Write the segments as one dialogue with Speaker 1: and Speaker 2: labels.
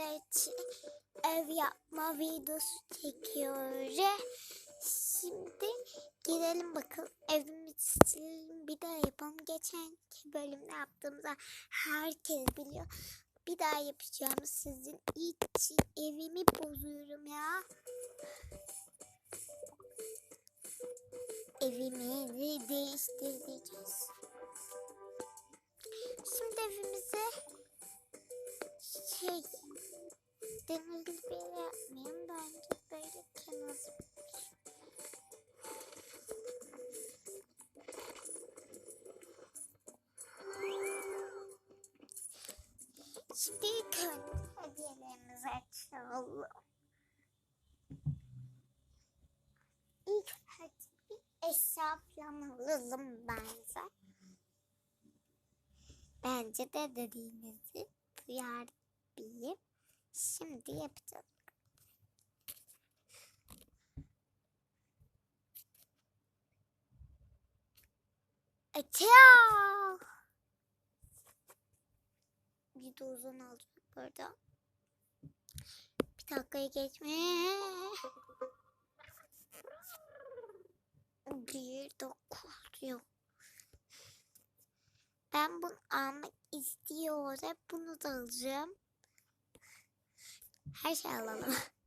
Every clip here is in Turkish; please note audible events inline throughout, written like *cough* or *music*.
Speaker 1: sizler ev yapma videosu çekiyoruz. Şimdi gidelim bakalım evimizi silelim bir daha yapalım. Geçenki bölümde yaptığımızda herkes biliyor. Bir daha yapacağım sizin için evimi bozuyorum ya. Evimizi bir alalım bence. Bence de dediğinizi duyar bir. Şimdi yapacağız. Açıyor. Video uzun olacak burada. Bir dakikaya geçme. Bir dakika oluyor. Ben bunu almak istiyorum. Bunu da alacağım. Her şey alalım. *laughs*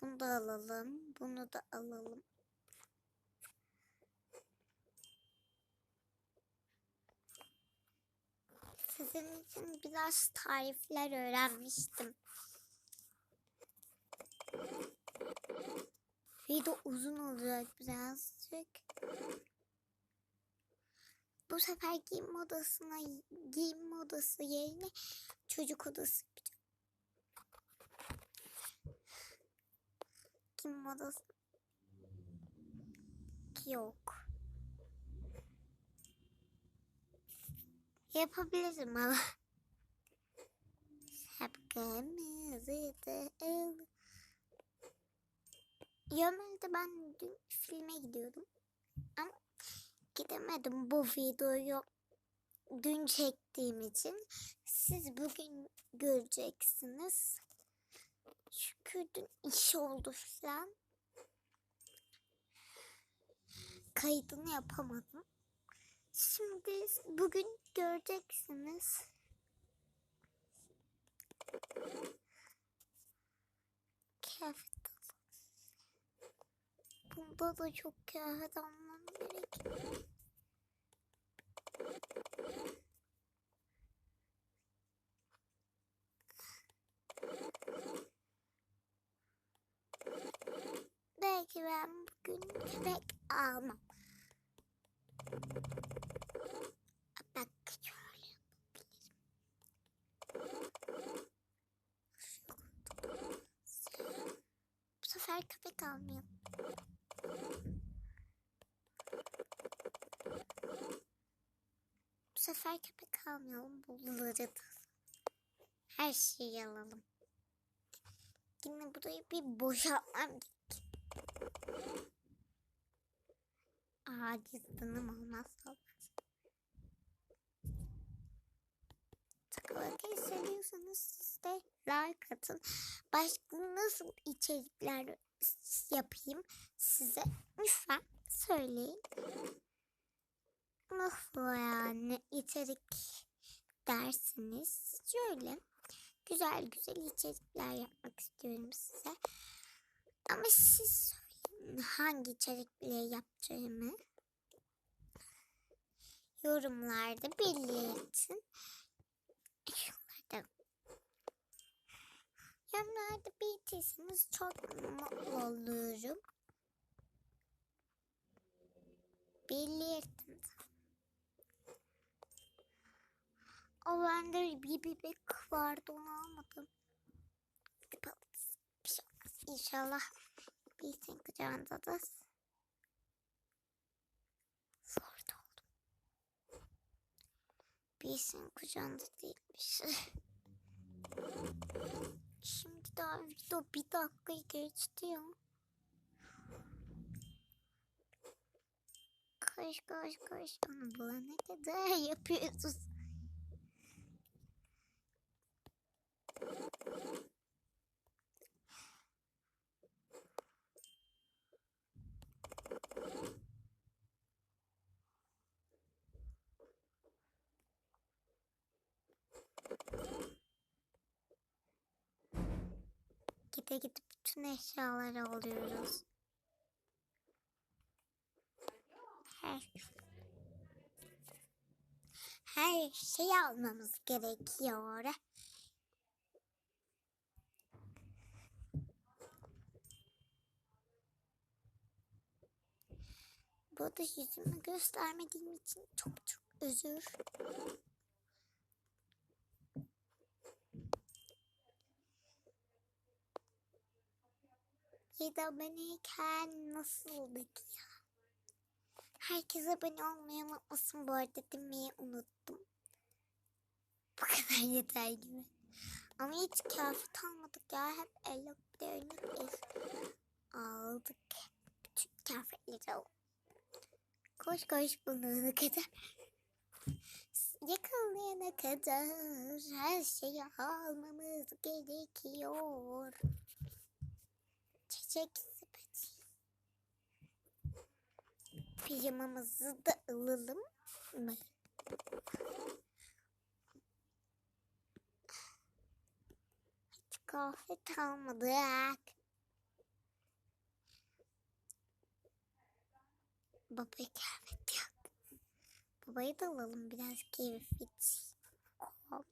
Speaker 1: Bunu da alalım. Bunu da alalım. Sizin için biraz tarifler öğrenmiştim. Video uzun olacak birazcık. Bu sefer giyim odasına giyim odası yerine çocuk odası yapacağım. Giyim odası yok. Yapabilirim ama. Şapkamızı da al. Normalde ben dün filme gidiyordum. Ama gidemedim bu videoyu dün çektiğim için. Siz bugün göreceksiniz. Çünkü dün iş oldu falan. Kaydını yapamadım. Şimdi bugün göreceksiniz. Kıyafet Bunda da çok kıyafet almam gerek. Belki ben bugün köpek almam. Bak şöyle yapabilirim. Bu sefer köpek almayalım. Sefer köpek almayalım. Buluruz. Her şeyi alalım. Yine burayı bir boşaltmam gerek. Aa cüzdanım olmazsa olmaz. Takılarken seviyorsanız siz de like atın. Başka nasıl içerikler yapayım size lütfen söyleyin. Nasıl yani içerik dersiniz şöyle güzel güzel içerikler yapmak istiyorum size. Ama siz söyleyin hangi içerikleri yapacağımı yorumlarda belirtin. Yorumlarda yorumlarda belirtirseniz çok mutlu olurum. Belirtin. O bende bir bebek vardı onu almadım. Bir şey olmaz. İnşallah bir sen kucağında da zor da oldu. Bir sen kucağında değilmiş. *laughs* Şimdi daha video bir dakika geçti ya. Koş koş koş. Onu bulana kadar yapıyoruz. Gide gidip bütün eşyaları alıyoruz. Her, her şeyi almamız gerekiyor. Burada yüzümü göstermediğim için çok çok özür. Yedi aboneyken nasıldık ya? Herkes abone olmayı unutmasın bu arada demeyi unuttum. Bu kadar yeter gibi. Ama hiç kıyafet almadık ya. Hep elektronik ev aldık. Bütün kıyafetleri aldık. Koş koş bulana kadar. Yakalayana kadar her şeyi almamız gerekiyor. Çiçek sepeti. Pijamamızı da alalım mı? Hiç kahve kalmadık. Baba yok. Babayı da alalım biraz keyifli. Hop.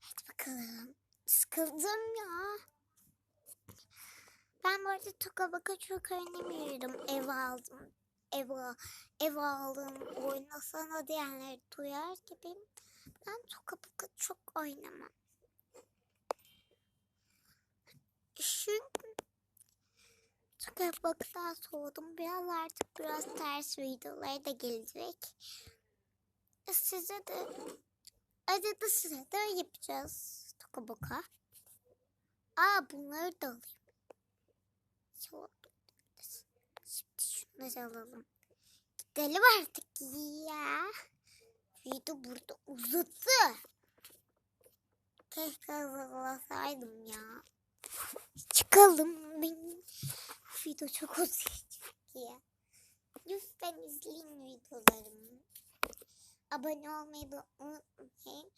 Speaker 1: Hadi bakalım. Sıkıldım ya. Ben bu arada Tokabaka çok oynamıyorum. Ev aldım. Ev, ev aldım. Oynasana diyenleri duyar gibi. Ben Tokabaka çok oynamam. Çünkü Tokabaka'dan soğudum. Biraz artık biraz ters videolar da gelecek. Size de arada sırada yapacağız Tokabaka. Aa bunları da alayım. Şimdi şunları alalım. Gidelim artık ya. Video burada uzadı. Keşke hazırlasaydım ya. Çıkalım. Benim video çok uzayacak ya. Lütfen izleyin videolarımı. Abone olmayı da unutmayın.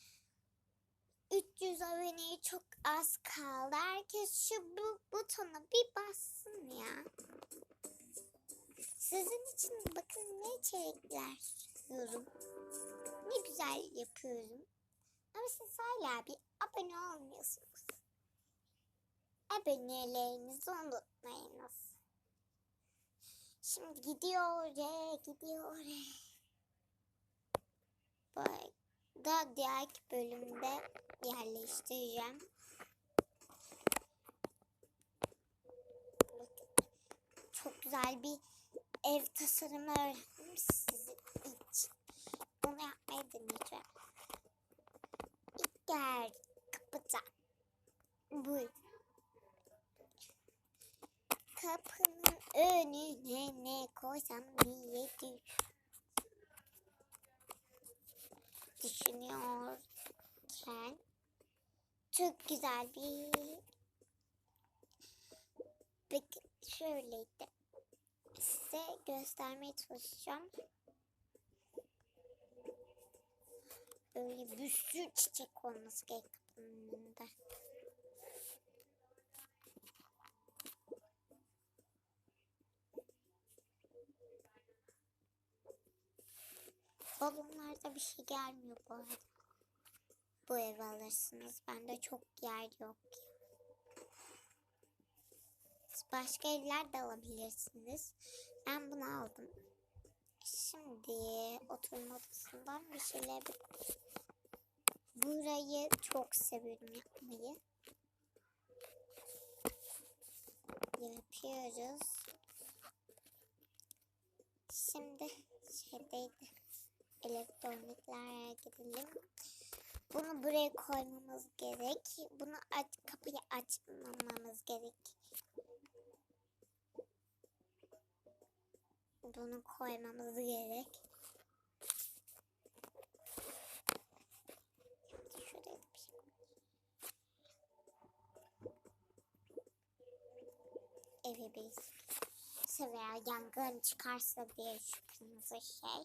Speaker 1: 300 aboneye çok az kaldı. Herkes şu bu butona bir bassın ya. Sizin için bakın ne içerikler sunuyorum. Ne güzel yapıyorum. Ama siz hala bir abone olmuyorsunuz. Abonelerinizi unutmayınız. Şimdi gidiyor oraya, gidiyor oraya. Bak, da diğer bölümde yerleştireceğim. Çok güzel bir ev tasarımı öğrendim sizin için. Bunu yapmayı deneyeceğim. İlk yer kapıda. Bu. Kapının önüne ne koysam diye düş- düşünüyorken bir Bakın şöyleydi. Size göstermeye çalışacağım. Böyle bir sürü çiçek olması gerek kapının. Balonlarda bir şey gelmiyor bu arada. Bu evi alırsınız. Bende çok yer yok. Başka evler de alabilirsiniz. Ben bunu aldım. Şimdi oturma odasından bir şeyler Burayı çok seviyorum yapmayı. Yapıyoruz. Şimdi şeydeydi. Elektroniklere gidelim. Bunu buraya koymamız gerek. Bunu aç, kapıyı açmamamız gerek. Bunu koymamız gerek. Şey Evi bir veya yangın çıkarsa diye şu kırmızı şey.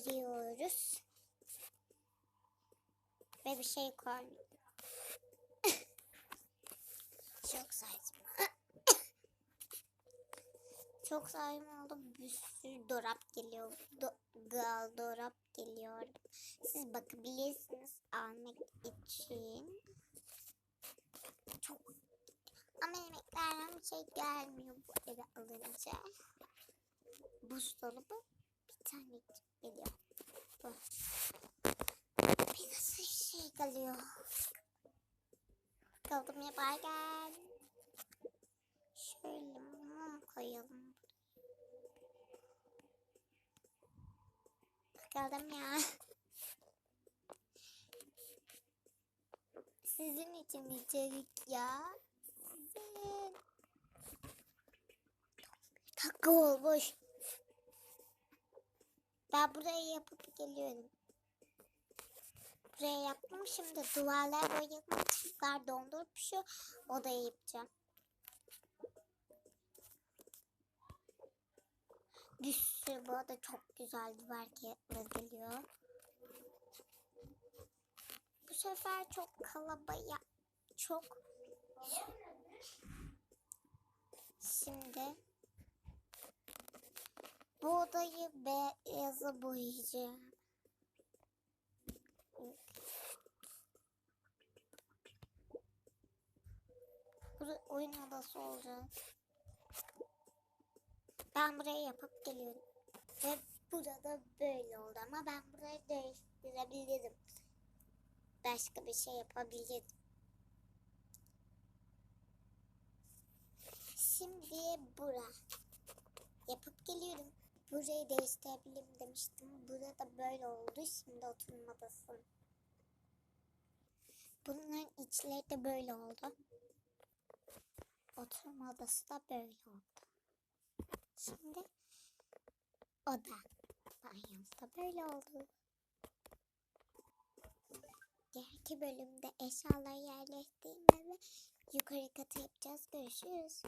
Speaker 1: Örüyoruz. Ve bir şey koymuyoruz. Çok saçma. Çok saçma oldu. Bir sürü dolap geliyor. Do gal dolap geliyor. Siz bakabilirsiniz almak için. Çok ama yemeklerden bir şey gelmiyor bu eve alınca. Buzdolabı tane geliyor. Bu. Bir nasıl şey geliyor. Kaldım yaparken. Şöyle mum koyalım. Bakalım ya. Sizin için içerik ya. Sizin. Dakika olmuş. Ben burayı yapıp geliyorum. Buraya yaptım. Şimdi duvarlar boyadım. Çocuklar dondurup şu odayı yapacağım. Bir sürü bu arada çok güzel duvar kağıtları geliyor. Bu sefer çok kalabalık. Çok. Şimdi bu odayı beyaza boyayacağım. Burası oyun odası olacak. Ben burayı yapıp geliyorum. Ve burada böyle oldu ama ben burayı değiştirebilirim. Başka bir şey yapabilirim. Şimdi bura. Yapıp geliyorum. Burayı değiştirebilirim demiştim. Burada böyle oldu. Şimdi oturma odası. Bunların içleri de böyle oldu. Oturma odası da böyle oldu. Şimdi oda. Banyosu da böyle oldu. Diğerki bölümde eşyaları yerleştirme ve yukarı kata yapacağız. Görüşürüz.